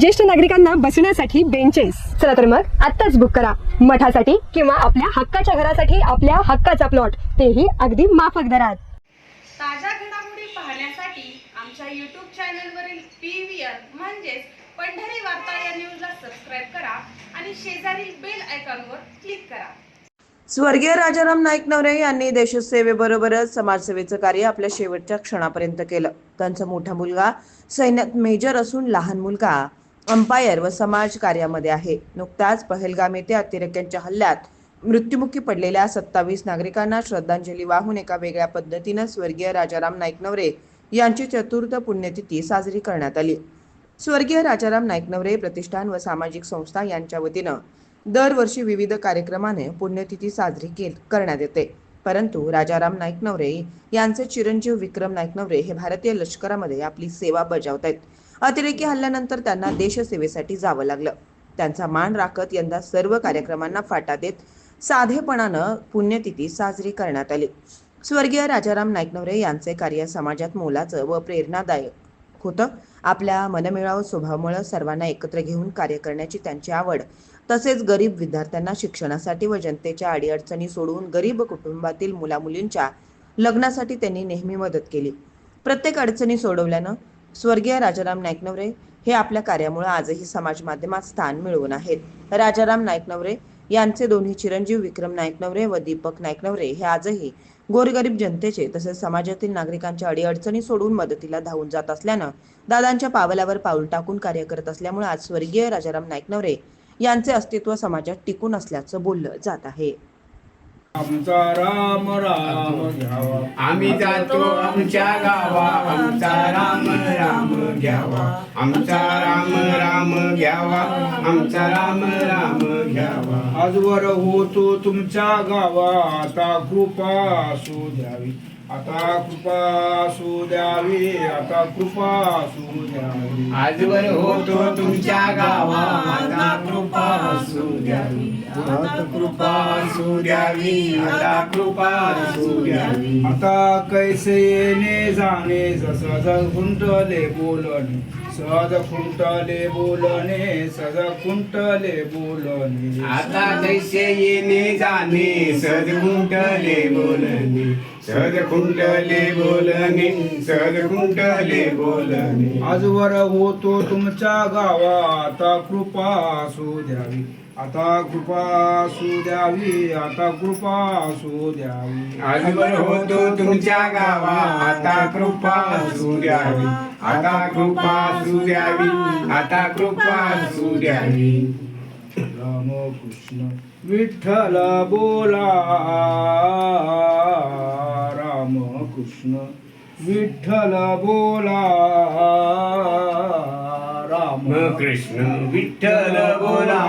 ज्येष्ठ नागरिकांना बसण्यासाठी बेंचेस चला तर मग आत्ताच बुक करा. मठासाठी किंवा आपल्या हक्काच्या घरासाठी आपल्या हक्काचा प्लॉट तेही अगदी माफक दरात. ताज्या घडामोडी पाहण्यासाठी आमच्या यूट्यूब चॅनलवरील पी व्ही आर म्हणजेच पंढरी वार्ता या न्यूजला सबस्क्राईब करा आणि शेजारील बेल आयकॉनवर क्लिक करा. स्वर्गीय राजाराम नाईक नवरे यांनी देशसेवेबरोबरच समाजसेवेचं कार्य आपल्या शेवटच्या क्षणापर्यंत केलं. त्यांचा मोठा मुलगा सैन्यात मेजर असून लहान मुलगा. अंपायर व समाज कार्यामध्ये आहे. नुकताच पहलगाम येथे अतिरेक्यांच्या हल्ल्यात मृत्युमुखी पडलेल्या सत्तावीस नागरिकांना श्रद्धांजली वाहून एका वेगळ्या पद्धतीनं स्वर्गीय राजाराम नाईक नवरे यांची चतुर्थ पुण्यतिथी साजरी करण्यात आली. स्वर्गीय राजाराम नाईकनवरे प्रतिष्ठान व सामाजिक संस्था यांच्या वतीनं दरवर्षी विविध कार्यक्रमाने पुण्यतिथी साजरी करण्यात येते. परंतु राजाराम नाईकनवरे यांचे चिरंजीव विक्रम नाईकनवरे हे भारतीय लष्करामध्ये आपली सेवा बजावत आहेत अतिरेकी हल्ल्यानंतर त्यांना देशसेवेसाठी जावं लागलं. त्यांचा मान राखत यंदा सर्व कार्यक्रमांना फाटा देत साधेपणानं पुण्यतिथी साजरी करण्यात आली. स्वर्गीय राजाराम नाईकनवरे यांचे कार्य समाजात मोलाचं व प्रेरणादायक होतं. आपल्या मनमिळाव स्वभावामुळे सर्वांना एकत्र घेऊन कार्य करण्याची त्यांची आवड तसेच गरीब विद्यार्थ्यांना शिक्षणासाठी व जनतेच्या अडीअडचणी सोडवून गरीब कुटुंबातील मुलामुलींच्या लग्नासाठी त्यांनी नेहमी मदत केली. प्रत्येक अडचणी सोडवल्यानं स्वर्गीय राजाराम नाईकनवरे हे आपल्या कार्यामुळे आजही समाज माध्यमात स्थान मिळवून आहेत. राजाराम नाईकनवरे यांचे दोन्ही चिरंजीव विक्रम नाईकनवरे व दीपक नाईकनवरे हे आजही गोरगरीब जनतेचे तसेच समाजातील नागरिकांच्या अडीअडचणी सोडून मदतीला धावून जात असल्यानं दादांच्या पावलावर पाऊल टाकून कार्य करत असल्यामुळे आज स्वर्गीय राजाराम नाईकनवरे यांचे अस्तित्व समाजात टिकून असल्याचं बोललं जात आहे. आमचा राम राम घ्यावा. आम्ही जातो आमच्या गावा आमचा राम राम घ्यावा. आमचा राम राम घ्यावा. आमचा राम राम घ्यावा. आजवर होतो तुमच्या गावा आता कृपा असू द्यावी. आता कृपा असू द्यावी आता कृपा असू द्यावी. आजवर होतो तुमच्या गावा आता कृपा असू द्यावी. आता कृपा असू द्यावी आता कृपा असू द्यावी. आता कैसे येणे जाणे सहज खुंटले बोलणे सहज खुंटले बोलणे सहज खुंटले बोलणे. आता कैसे येणे जाणे सहज खुंटले बोलणे. सहज खुंटले बोलणे सहज खुंटले बोलणे आजवर होतो तुमच्या गावा आता कृपा असू द्यावी. आता कृपा असू द्यावी आता कृपा असू द्यावी. आजवर होतो तुमच्या गावा आता कृपा असू द्यावी. आता कृपा असू द्यावी आता कृपा असू द्यावी. रामकृष्ण विठ्ठल बोला. रामकृष्ण विठ्ठल बोला राम कृष्ण विठ्ठल बोला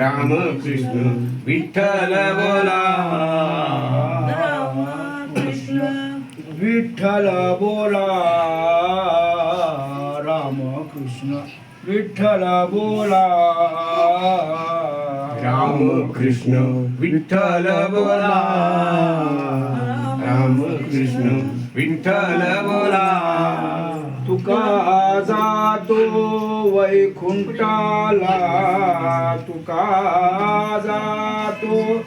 राम कृष्ण विठ्ठल बोला विठ्ठल बोला रामकृष्ण विठ्ठल बोला राम कृष्ण विठ्ठल बोला. राम कृष्ण विठ्ठल बोला. तुका जातो वैकुंठाला. तुका जातो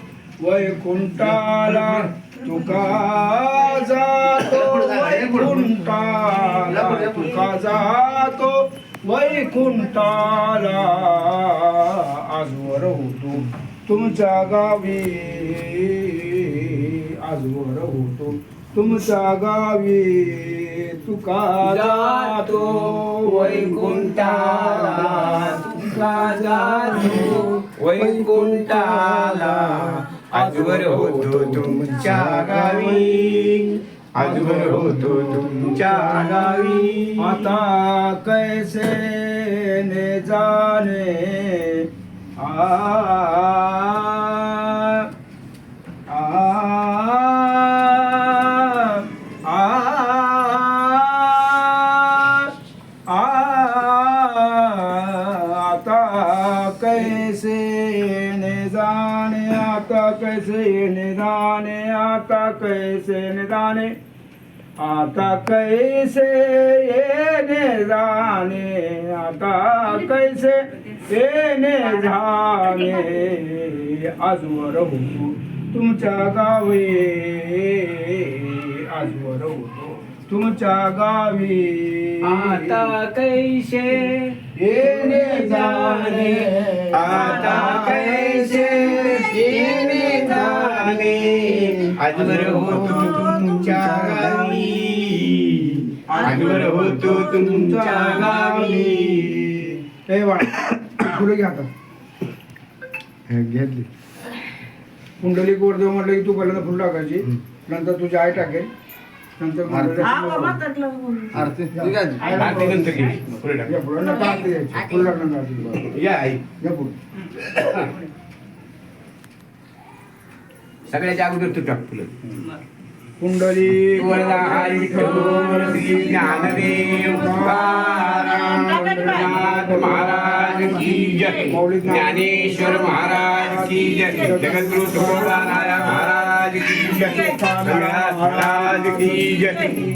वैकुंठाला. तुका जातो वैकुंठाला. तुका जातो वैकुंठाला आजवर होतो. तुमच्या गावी आजवर होतो. तुमच्या गावी तुका जातो वैकुंठाला तुका जातो वैकुंठाला. आजवर होतो तुमच्या गावी. आजवर होतो तुमच्या गावी आता कैसे ने जाने आ आ आ आता कैसे निदान आता कैसे ने आता कैसे निदान? आता कैसे ये जाणे आता कैसे ये जाणे आजवर होतो तुमच्या गावी आजवर होतो तुमच्या गावी. आता कैसे येणे जाणे. आता कैसे येणे जाणे? आजवर होतो तुमच्या गावी. होतो तुमच्या गावी. हे पुढे घ्या आता. घेतली. कुंडली गोरदेव म्हटलं की तू पहिल्यांदा फुल टाकायची. नंतर तुझी आई टाकेल. सगळ्याच्या अगोदर तू टाक फुलं. कुंडली महाराज की जय. ज्ञानेश्वर महाराज की जय. जगद्गुरु महाराज की जय महाराज की जय